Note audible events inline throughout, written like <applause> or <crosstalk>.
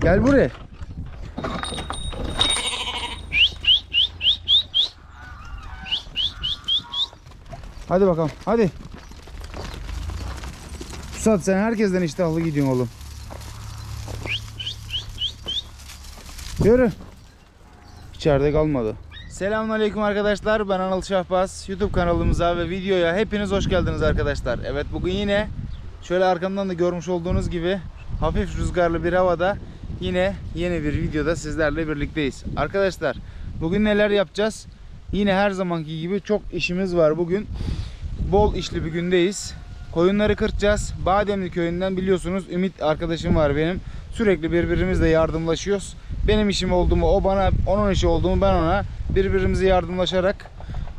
Gel buraya. Hadi bakalım. Hadi. Pusat sen herkesten iştahlı gidiyorsun oğlum. Yürü. İçeride kalmadı. Selamünaleyküm arkadaşlar. Ben Anıl Şahbaz. YouTube kanalımıza ve videoya hepiniz hoş geldiniz arkadaşlar. Evet bugün yine şöyle arkamdan da görmüş olduğunuz gibi hafif rüzgarlı bir havada yine yeni bir videoda sizlerle birlikteyiz. Arkadaşlar bugün neler yapacağız? Yine her zamanki gibi çok işimiz var bugün. Bol işli bir gündeyiz. Koyunları kıracağız. Bademli köyünden biliyorsunuz Ümit arkadaşım var benim. Sürekli birbirimizle yardımlaşıyoruz. Benim işim olduğumu o bana, onun işi olduğumu ben ona birbirimize yardımlaşarak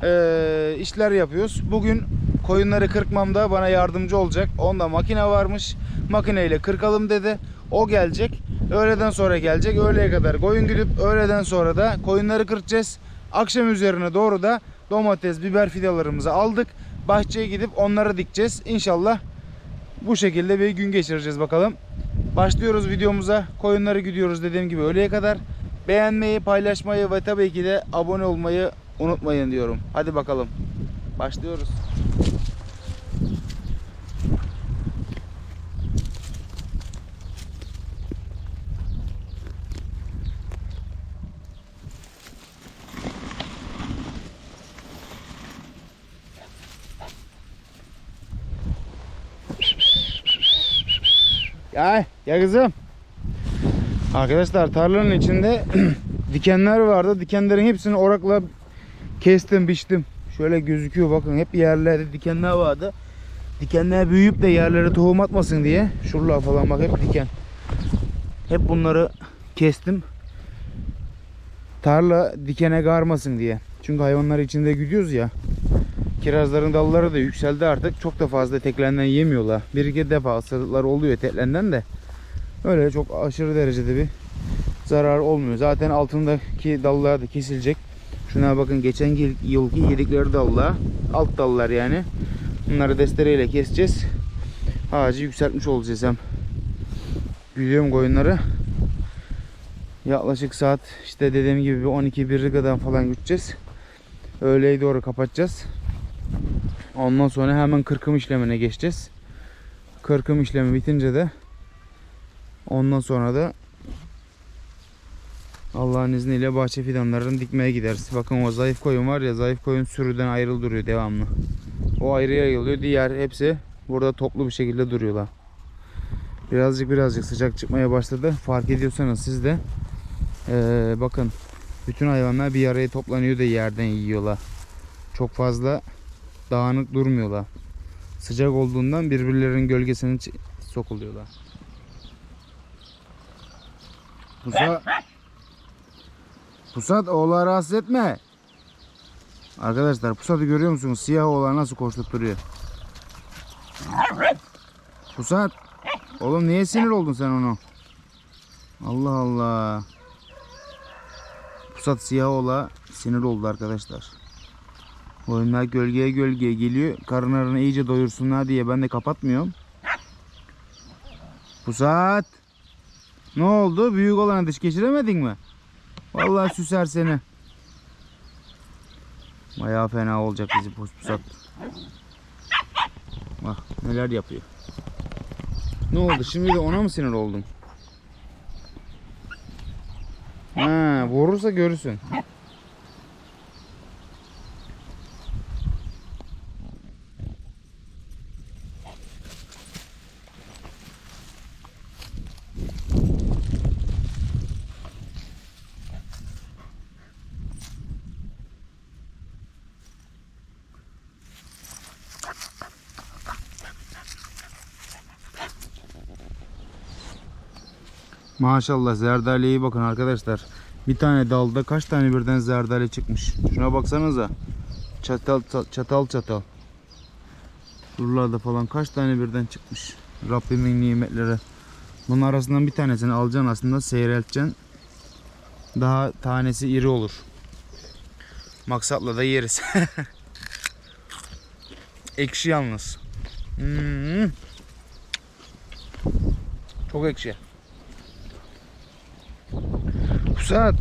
eee, işler yapıyoruz. Bugün koyunları kırkmamda bana yardımcı olacak. Onda makine varmış. Makineyle kırkalım dedi. O gelecek. Öğleden sonra gelecek. Öğleye kadar koyun gidip öğleden sonra da koyunları kıracağız. Akşam üzerine doğru da domates, biber fidalarımızı aldık. Bahçeye gidip onları dikeceğiz. İnşallah bu şekilde bir gün geçireceğiz bakalım. Başlıyoruz videomuza. Koyunları gidiyoruz dediğim gibi öğleye kadar. Beğenmeyi, paylaşmayı ve tabii ki de abone olmayı unutmayın diyorum. Hadi bakalım. Başlıyoruz. Gel kızım. Arkadaşlar tarlanın içinde <clears throat> dikenler vardı. Dikenlerin hepsini orakla kestim, biçtim. Şöyle gözüküyor bakın hep yerlerde dikenler vardı. Dikenler büyüyüp de yerlere tohum atmasın diye. Şuralar falan bak hep diken. Hep bunları kestim. Tarla dikene garmasın diye. Çünkü hayvanlar içinde gidiyoruz ya. Kirazların dalları da yükseldi artık. Çok da fazla teklenden yemiyorlar. Bir iki defa ısırıklar oluyor teklenden de. Öyle çok aşırı derecede bir zarar olmuyor. Zaten altındaki dallar da kesilecek. Şuna bakın geçen yıl- yılki yedikleri dallar. Alt dallar yani. Bunları destereyle keseceğiz. Ağacı yükseltmiş olacağız hem. Güdüyorum koyunları. Yaklaşık saat işte dediğim gibi bir 12-1'e kadar falan gideceğiz. Öğleye doğru kapatacağız. Ondan sonra hemen kırkım işlemine geçeceğiz. Kırkım işlemi bitince de ondan sonra da Allah'ın izniyle bahçe fidanlarını dikmeye gideriz. Bakın o zayıf koyun var ya zayıf koyun sürüden ayrıl duruyor devamlı. O ayrı yayılıyor. Diğer hepsi burada toplu bir şekilde duruyorlar. Birazcık birazcık sıcak çıkmaya başladı. Fark ediyorsanız siz de eee, bakın bütün hayvanlar bir araya toplanıyor da yerden yiyorlar. Çok fazla dağınık durmuyorlar. Sıcak olduğundan birbirlerinin gölgesine sokuluyorlar. Pusat Pusat oğlağı rahatsız etme. Arkadaşlar pusatı görüyor musunuz? Siyah oğlağı nasıl koşturup duruyor. Pusat. Oğlum niye sinir oldun sen onu? Allah Allah. Pusat siyah oğlağı sinir oldu arkadaşlar. Oyunlar gölgeye gölgeye geliyor. Karınlarını iyice doyursunlar diye ben de kapatmıyorum. Pusat. Ne oldu? Büyük olana dış geçiremedin mi? Vallahi süser seni. Bayağı fena olacak bizi pus pusat. Bak neler yapıyor. Ne oldu? Şimdi de ona mı sinir oldun? Ha, vurursa görürsün. Maşallah zerdaleye bakın arkadaşlar. Bir tane dalda kaç tane birden zerdale çıkmış. Şuna baksanıza. Çatal çatal çatal. Şuralarda falan kaç tane birden çıkmış. Rabbimin nimetleri. Bunun arasından bir tanesini alacaksın aslında seyrelteceksin. Daha tanesi iri olur. Maksatla da yeriz. <laughs> ekşi yalnız. Hmm. Çok ekşi. Pusat.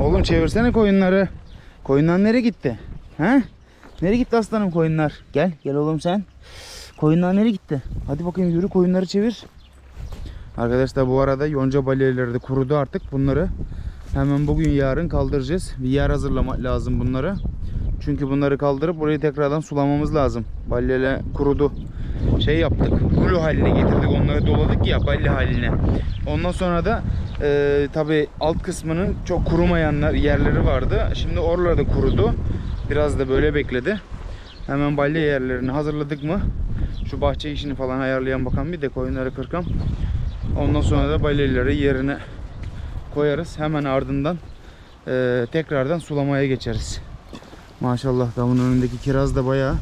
Oğlum çevirsene koyunları. Koyunlar nereye gitti? He? Nereye gitti aslanım koyunlar? Gel, gel oğlum sen. Koyunlar nereye gitti? Hadi bakayım yürü koyunları çevir. Arkadaşlar bu arada yonca balyaları da kurudu artık. Bunları hemen bugün yarın kaldıracağız. Bir yer hazırlamak lazım bunları. Çünkü bunları kaldırıp burayı tekrardan sulamamız lazım. Balyayla kurudu. Şey yaptık. Hulu haline getirdik. Onları doladık ya balya haline. Ondan sonra da e, tabi alt kısmının çok kurumayanlar yerleri vardı. Şimdi oraları da kurudu. Biraz da böyle bekledi. Hemen balya yerlerini hazırladık mı? Şu bahçe işini falan ayarlayan bakan bir de koyunları kırkam. Ondan sonra da balyaları yerine koyarız. Hemen ardından e, tekrardan sulamaya geçeriz. Maşallah damın önündeki kiraz da bayağı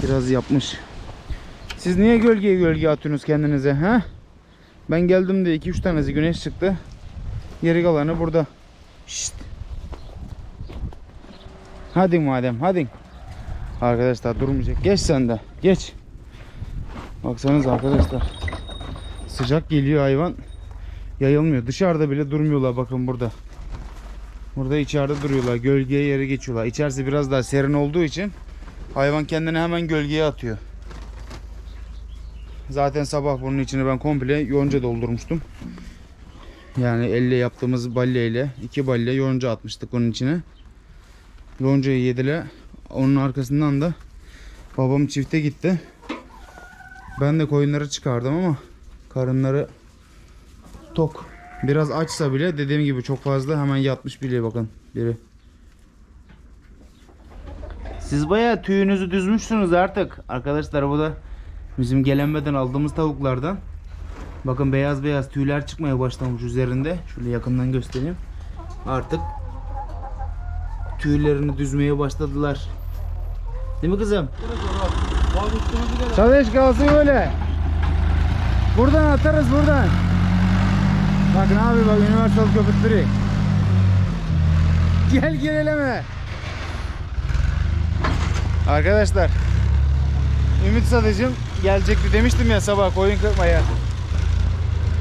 kiraz yapmış. Siz niye gölgeye gölge atıyorsunuz kendinize ha? Ben geldim de 2-3 tanesi güneş çıktı. Geri kalanı burada. Şşt. Hadi madem hadi. Arkadaşlar durmayacak. Geç sen de. Geç. Baksanız arkadaşlar. Sıcak geliyor hayvan. Yayılmıyor. Dışarıda bile durmuyorlar bakın burada. Burada içeride duruyorlar. Gölgeye yere geçiyorlar. İçerisi biraz daha serin olduğu için hayvan kendini hemen gölgeye atıyor. Zaten sabah bunun içine ben komple yonca doldurmuştum. Yani elle yaptığımız balya ile iki balya yonca atmıştık onun içine. Yoncayı yediler. Onun arkasından da babam çifte gitti. Ben de koyunları çıkardım ama karınları tok. Biraz açsa bile dediğim gibi çok fazla hemen yatmış bile bakın biri. Siz bayağı tüyünüzü düzmüşsünüz artık. Arkadaşlar bu da bizim gelenmeden aldığımız tavuklardan. Bakın beyaz beyaz tüyler çıkmaya başlamış üzerinde. Şöyle yakından göstereyim. Artık tüylerini düzmeye başladılar. Değil mi kızım? Çalış kalsın öyle. Buradan atarız buradan. Bak ne abi bak Universal köpüttürü. Gel geleleme. Arkadaşlar Ümit Sadıcım gelecekti demiştim ya sabah koyun kırpmaya.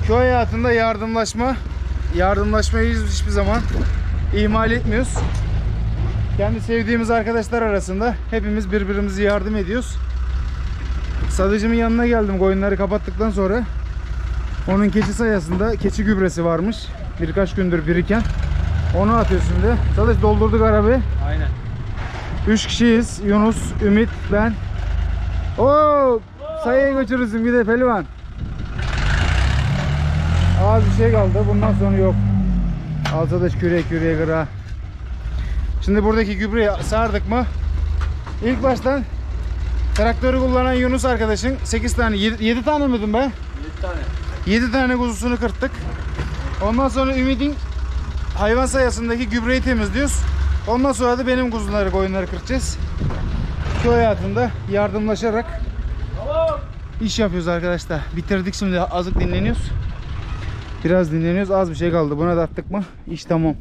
Köy hayatında yardımlaşma yardımlaşmayı hiçbir zaman ihmal etmiyoruz. Kendi sevdiğimiz arkadaşlar arasında hepimiz birbirimize yardım ediyoruz. Sadıcımın yanına geldim koyunları kapattıktan sonra. Onun keçi sayasında keçi gübresi varmış. Birkaç gündür biriken. Onu atıyor şimdi. Sadece doldurduk arabayı. Aynen. 3 kişiyiz. Yunus, Ümit, ben. Oo! Sayıya götürürsün bir de pelivan. Az bir şey kaldı. Bundan sonra yok. Al Sadaş küreye küreye kıra. Şimdi buradaki gübreyi sardık mı? İlk baştan traktörü kullanan Yunus arkadaşın 8 tane 7, tane mi dedim be? 7 tane. 7 tane kuzusunu kırttık. Ondan sonra Ümit'in hayvan sayasındaki gübreyi temizliyoruz. Ondan sonra da benim kuzuları, koyunları kıracağız. Köy hayatında yardımlaşarak iş yapıyoruz arkadaşlar. Bitirdik şimdi azıcık dinleniyoruz. Biraz dinleniyoruz. Az bir şey kaldı. Buna da attık mı? İş tamam.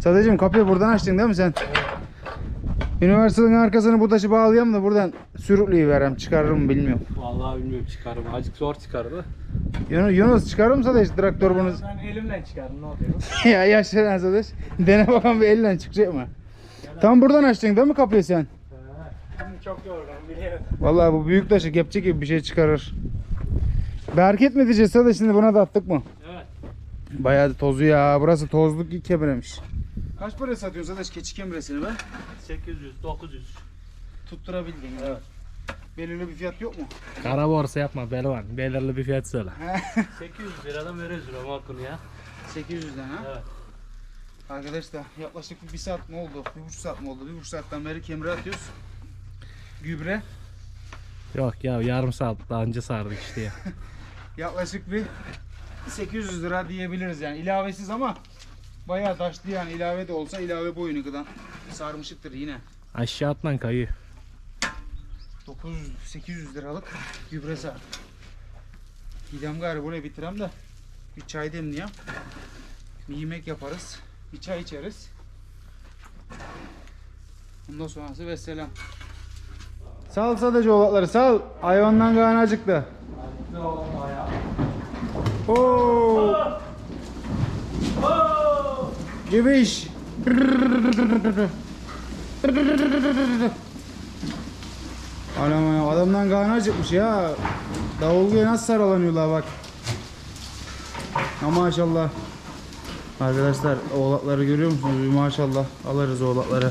Sadece kapıyı buradan açtın değil mi sen? Üniversitenin arkasını bu taşı bağlayayım da buradan sürükleyiverem çıkarırım bilmiyorum. Vallahi bilmiyorum çıkarım. Azıcık zor çıkardı. Yunus, Yunus çıkarır mı Sadeş traktör bunu? Ben elimle çıkardım ne oluyor? <laughs> ya yaşlı Sadeş. Dene bakalım bir elle çıkacak mı? Tam buradan açtın değil mi kapıyı sen? Şimdi çok yorgun biliyorum. Vallahi bu büyük taşı kepçe gibi bir şey çıkarır. Bereket mi diyeceğiz Sadeş şimdi buna da attık mı? Evet. Bayağı da tozlu ya. Burası tozluk kemiremiş. Kaç paraya satıyorsun Sadeş keçi kemiresini be? 800, 900. Tutturabildin evet. Belirli bir fiyat yok mu? Kara borsa yapma Belvan. Belirli bir fiyat söyle. 800 <laughs> liradan veririz Romakunu ya. 800'den ha? Evet. Arkadaşlar yaklaşık bir saat mi oldu? Bir buçuk saat mi oldu? Bir buçuk saatten beri kemire atıyoruz. Gübre. Yok ya yarım saat daha önce sardık işte ya. <laughs> Yaklaşık bir 800 lira diyebiliriz yani ilavesiz ama bayağı taşlı yani ilave de olsa ilave boyunu kadar sarmışıktır yine. Aşağı atlan kayı. 900-800 liralık gübre sardık. Gidem gari buraya bitirem de bir çay demleyeyim. Bir yemek yaparız. Bir çay içeriz. Ondan sonrası vesselam. Sal sadece oğlakları sal. Hayvandan karnı acıktı. Oo. Cibiş. Anam ya, adamdan karnı acıkmış ya. Davulguya nasıl saralanıyorlar bak. Ama maşallah. Arkadaşlar oğlakları görüyor musunuz? Maşallah alırız oğlakları.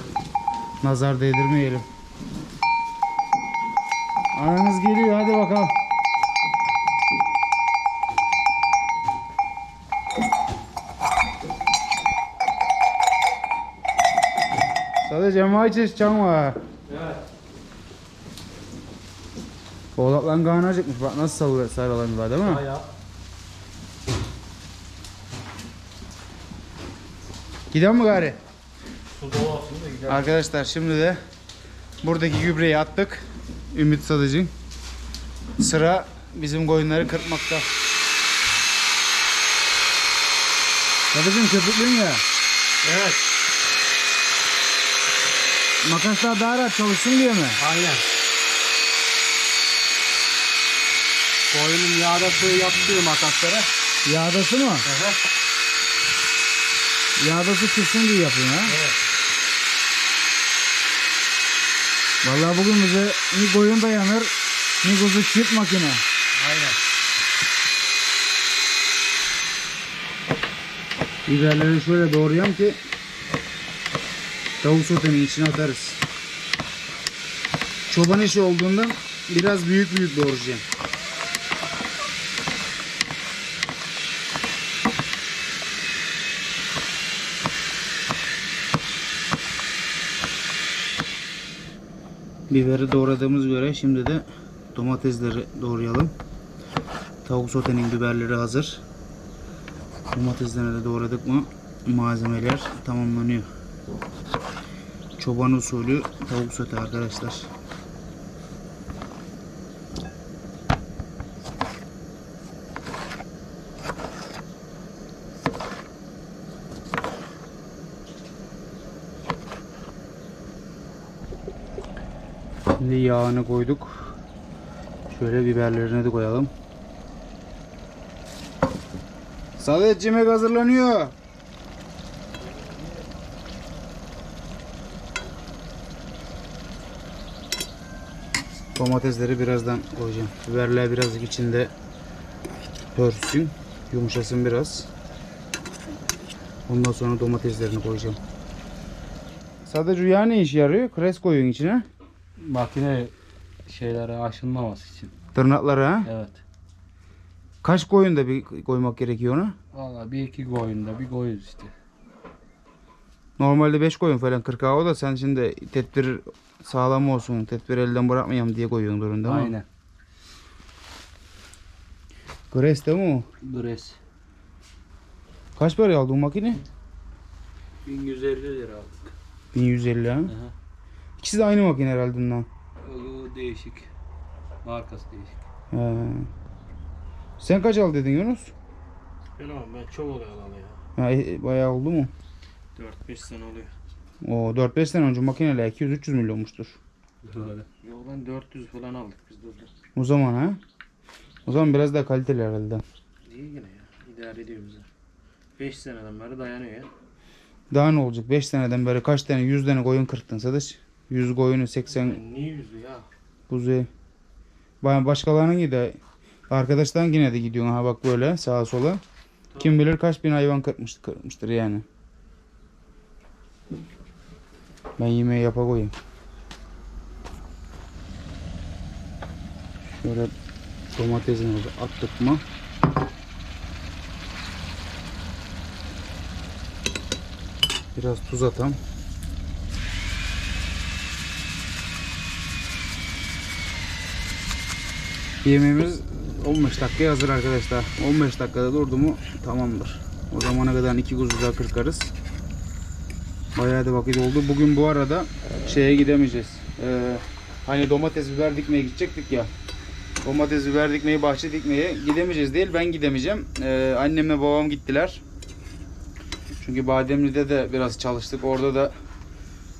Nazar değdirmeyelim. Ananız geliyor hadi bakalım. Sadece maçı çam var. Oğlakların karnı acıkmış. Bak nasıl sarı- sarılanıyorlar değil mi? Bayağı. Gidelim mi gari? Su dolu olsun da gider. Arkadaşlar şimdi de buradaki gübreyi attık. Ümit Sadıcı'nın. Sıra bizim koyunları kırpmakta. Sadıcı'm köpüklüğün ya. Evet. Makaslar daha rahat çalışsın diye mi? Aynen. Koyunun yağdası yaptığı makaslara. Yağdası mı? Evet. Yağdası çıksın diye yapıyorsun ha. Evet. Vallahi bugün bize ni koyun dayanır ni kuzu çift makine. Aynen. Biberleri şöyle doğrayalım ki tavuk sotenin içine atarız. Çoban işi olduğundan biraz büyük büyük doğrayacağım. Biberi doğradığımız göre şimdi de domatesleri doğrayalım. Tavuk sotenin biberleri hazır. Domateslerini de doğradık mı malzemeler tamamlanıyor. Çoban usulü tavuk sote arkadaşlar. Şimdi yağını koyduk. Şöyle biberlerini de koyalım. Sadet yemek hazırlanıyor. Domatesleri birazdan koyacağım. Biberler birazcık içinde pörsün, yumuşasın biraz. Ondan sonra domateslerini koyacağım. Sadece rüya ne işe yarıyor? Kres koyuyorsun içine. Makine şeylere aşınmaması için. Tırnakları ha. Evet. Kaç koyun da bir koymak gerekiyor ona? Valla bir iki koyunda bir koyuz işte. Normalde 5 koyun falan 40 o da sen şimdi tedbir sağlam olsun, tedbir elden bırakmayayım diye koyuyorsun durumda mı? Aynen. Gres değil mi o? Bres. Kaç para aldın makine? 1150 lira aldık. 1150 ha. Aha. İkisi de aynı makine herhalde bundan. O değişik. Markası değişik. He. Sen kaç al dedin Yunus? Ben ama ben çok oluyor alalı ya. Ha, e, bayağı oldu mu? 4-5 sene oluyor. O 4-5 sene önce makineler 200-300 milyonmuştur. Böyle. Yok lan 400 falan aldık biz de orada. O zaman ha? O zaman biraz daha kaliteli herhalde. İyi yine ya. İdare ediyor bize. 5 seneden beri dayanıyor ya. Daha ne olacak? 5 seneden beri kaç tane 100 tane koyun kırttın Sadıç? 100 koyunu 80 Ben niye yüzü ya? kuzu. Baya başkalarının gibi arkadaşların yine de gidiyorsun ha bak böyle sağa sola. Kim bilir kaç bin hayvan kırpmış, kırpmıştır yani. Ben yemeği yapa koyayım. Şöyle domatesini attık mı? Biraz tuz atam. Yemeğimiz 15 dakikaya hazır arkadaşlar. 15 dakikada durdu mu tamamdır. O zamana kadar iki kuzu daha kırkarız. Bayağı da vakit oldu. Bugün bu arada şeye gidemeyeceğiz. Ee, hani domates biber dikmeye gidecektik ya. Domates biber dikmeyi, bahçe dikmeye gidemeyeceğiz değil. Ben gidemeyeceğim. Ee, annemle babam gittiler. Çünkü Bademli'de de biraz çalıştık. Orada da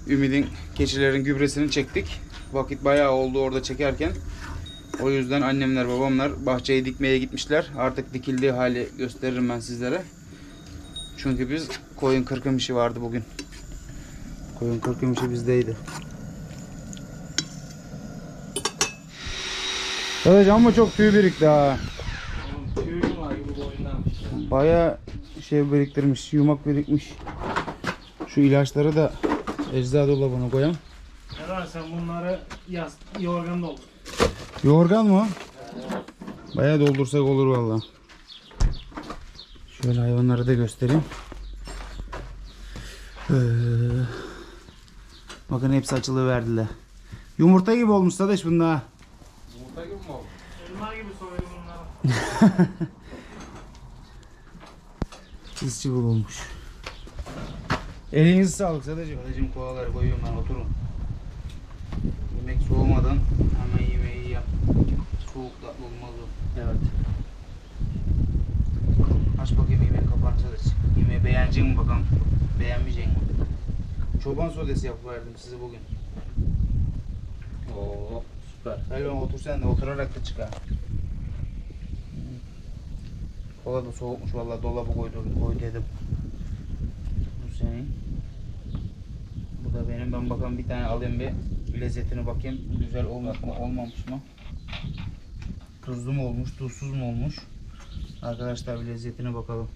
Ümid'in keçilerin gübresini çektik. Vakit bayağı oldu orada çekerken. O yüzden annemler babamlar bahçeyi dikmeye gitmişler. Artık dikildiği hali gösteririm ben sizlere. Çünkü biz koyun kırkım işi vardı bugün. Koyun kırkım işi bizdeydi. Evet ama çok tüy birikti ha. Baya şey biriktirmiş, yumak birikmiş. Şu ilaçları da ecza dolabına koyalım. Eren sen bunları yaz, yorgan doldur. Yorgan mı? Baya doldursak olur valla. Şöyle hayvanları da göstereyim. Ee, bakın hepsi açılı verdiler. Yumurta gibi olmuş Sadeş bunda. ha. Elma gibi soydu bunları. Kız <laughs> çubuğu olmuş. Elinizi sağlık Sadece. Sadece'm kovaları koyuyorum ben oturun. Yemek soğumadan hemen yemeği yap. Soğuk da olmaz o. Evet. Aç bakayım yemeğin kapağını Sadece. Yemeği beğenecek mi bakalım? Beğenmeyecek mi? Çoban sodası yapıverdim size bugün. Oo süper. Elvan otur sen de oturarak da çıkar. Kola da soğukmuş vallahi dolabı koydum koy dedim. Bu senin. Bu da benim ben bakalım bir tane alayım bir lezzetine bakayım. Güzel olmuş mu olmamış mı? Tuzlu mu olmuş tuzsuz mu olmuş? Arkadaşlar bir lezzetine bakalım.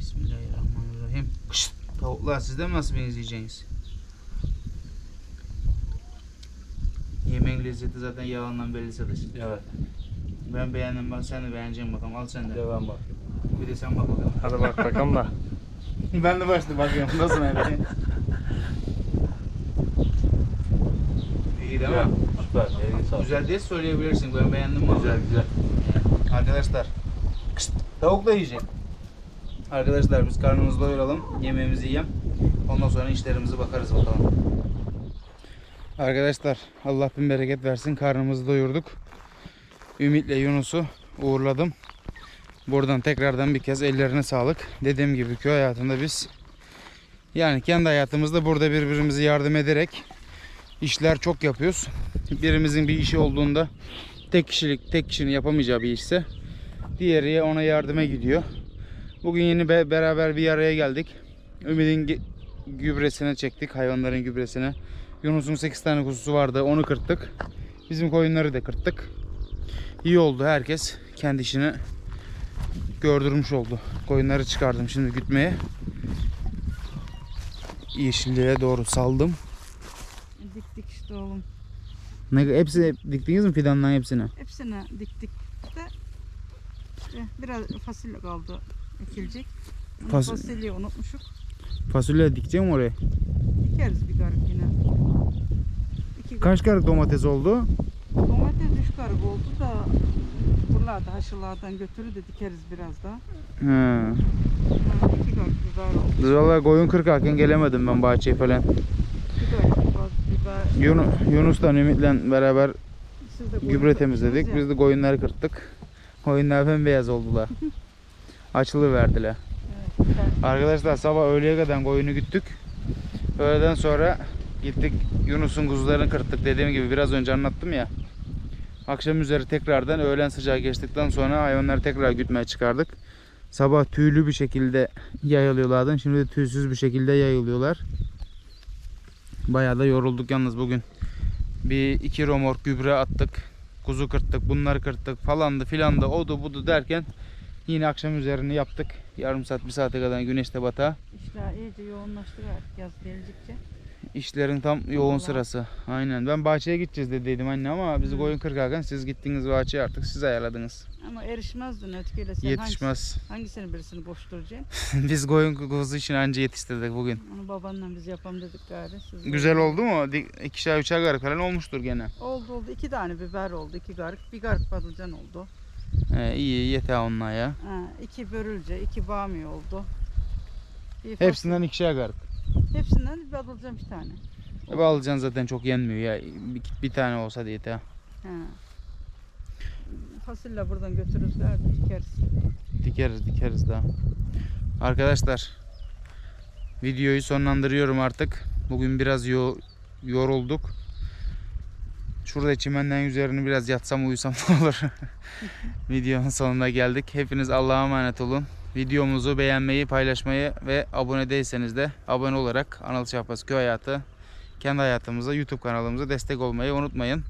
Bismillahirrahmanirrahim. Kışt, tavuklar sizde nasıl benzeyeceksiniz? Yemeğin lezzeti zaten yağından belli sadece. Evet. Ben beğendim ben sen de beğeneceğim bakalım al sen de. Devam bak. Bir de sen bak bakalım. Hadi bak bakalım da. <laughs> ben de başta bakıyorum nasıl öyle. <laughs> İyi değil mi? Süper. Elini sağ ol. Güzel diye söyleyebilirsin ben beğendim valla. Güzel güzel. Arkadaşlar kışt, tavuk da yiyecek. Arkadaşlar biz karnımızı doyuralım, yemeğimizi yiyelim. Ondan sonra işlerimize bakarız bakalım. Arkadaşlar Allah bin bereket versin. Karnımızı doyurduk. Ümit'le Yunus'u uğurladım. Buradan tekrardan bir kez ellerine sağlık. Dediğim gibi köy hayatında biz yani kendi hayatımızda burada birbirimize yardım ederek işler çok yapıyoruz. Birimizin bir işi olduğunda tek kişilik tek kişinin yapamayacağı bir işse diğeri ona yardıma gidiyor. Bugün yeni be- beraber bir araya geldik. Ümit'in gübresine çektik hayvanların gübresine. Yunus'un 8 tane kuzusu vardı onu kırttık. Bizim koyunları da kırttık. İyi oldu herkes kendi işini gördürmüş oldu. Koyunları çıkardım şimdi gütmeye. Yeşilliğe doğru saldım. Diktik işte oğlum. Ne, hepsi diktiniz mi fidanların hepsini? Hepsini diktik de işte biraz fasulye kaldı ekilecek. Onu Fas- fasulyeyi unutmuşuk. Fasulye dikeceğim oraya. Dikeriz bir garip yine. İki Kaç karık domates oldu? Domates üç garip oldu da buralarda haşılardan götürür de dikeriz biraz daha. He. Ha, iki garip biber oldu. Valla koyun kırkarken gelemedim ben bahçeye falan. Yunus, Yunus'tan Ümit'le beraber gübre temizledik. Biz de koyunları kırptık. Koyunlar bembeyaz oldular. <laughs> Açılı verdiler. Evet, Arkadaşlar sabah öğleye kadar koyunu güttük. Öğleden sonra gittik Yunus'un kuzularını kırptık. Dediğim gibi biraz önce anlattım ya. Akşam üzeri tekrardan öğlen sıcağı geçtikten sonra hayvanları tekrar gütmeye çıkardık. Sabah tüylü bir şekilde yayılıyorlardı. Şimdi de tüysüz bir şekilde yayılıyorlar. Bayağı da yorulduk yalnız bugün. Bir iki romork gübre attık. Kuzu kırttık, bunları kırttık falandı filandı odu budu derken yine akşam üzerini yaptık. Yarım saat bir saate kadar güneşte bata. İşler iyice yoğunlaştı artık yaz gelecekçe. İşlerin tam yoğun Vallahi. sırası. Aynen. Ben bahçeye gideceğiz dediydim anne ama bizi Hı. koyun kırkarken siz gittiniz bahçeye artık siz ayarladınız. Ama erişmezdin ötekiyle sen Yetişmez. Hangisi, hangisini birisini boş duracaksın? <laughs> biz koyun kuzu işini anca yetiştirdik bugün. Onu babanla biz yapalım dedik gari. Siz de- Güzel oldu mu? İkişer üçer garip falan olmuştur gene. Oldu oldu. iki tane biber oldu. iki garip. Bir garip patlıcan oldu. He, iyi yeter onlar ya. Ha, iki börülce, iki bami oldu. Bir Hepsinden ikişer garip. Hepsinden bir patlıcan bir tane. E, alacaksın zaten çok yenmiyor ya. Bir, bir tane olsa yeter. Ha. Fasulye buradan götürürüz gari dikeriz. Dikeriz dikeriz daha. Arkadaşlar videoyu sonlandırıyorum artık. Bugün biraz yo- yorulduk. Şu Şurada çimenden üzerini biraz yatsam uyusam <laughs> olur. <laughs> Videonun sonuna geldik. Hepiniz Allah'a emanet olun. Videomuzu beğenmeyi, paylaşmayı ve abone değilseniz de abone olarak Anıl Şahbaz Köy Hayatı kendi hayatımıza YouTube kanalımıza destek olmayı unutmayın.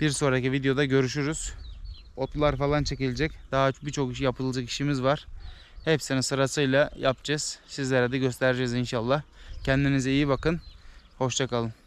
Bir sonraki videoda görüşürüz. Otlar falan çekilecek. Daha birçok iş yapılacak işimiz var. Hepsini sırasıyla yapacağız. Sizlere de göstereceğiz inşallah. Kendinize iyi bakın. Hoşçakalın.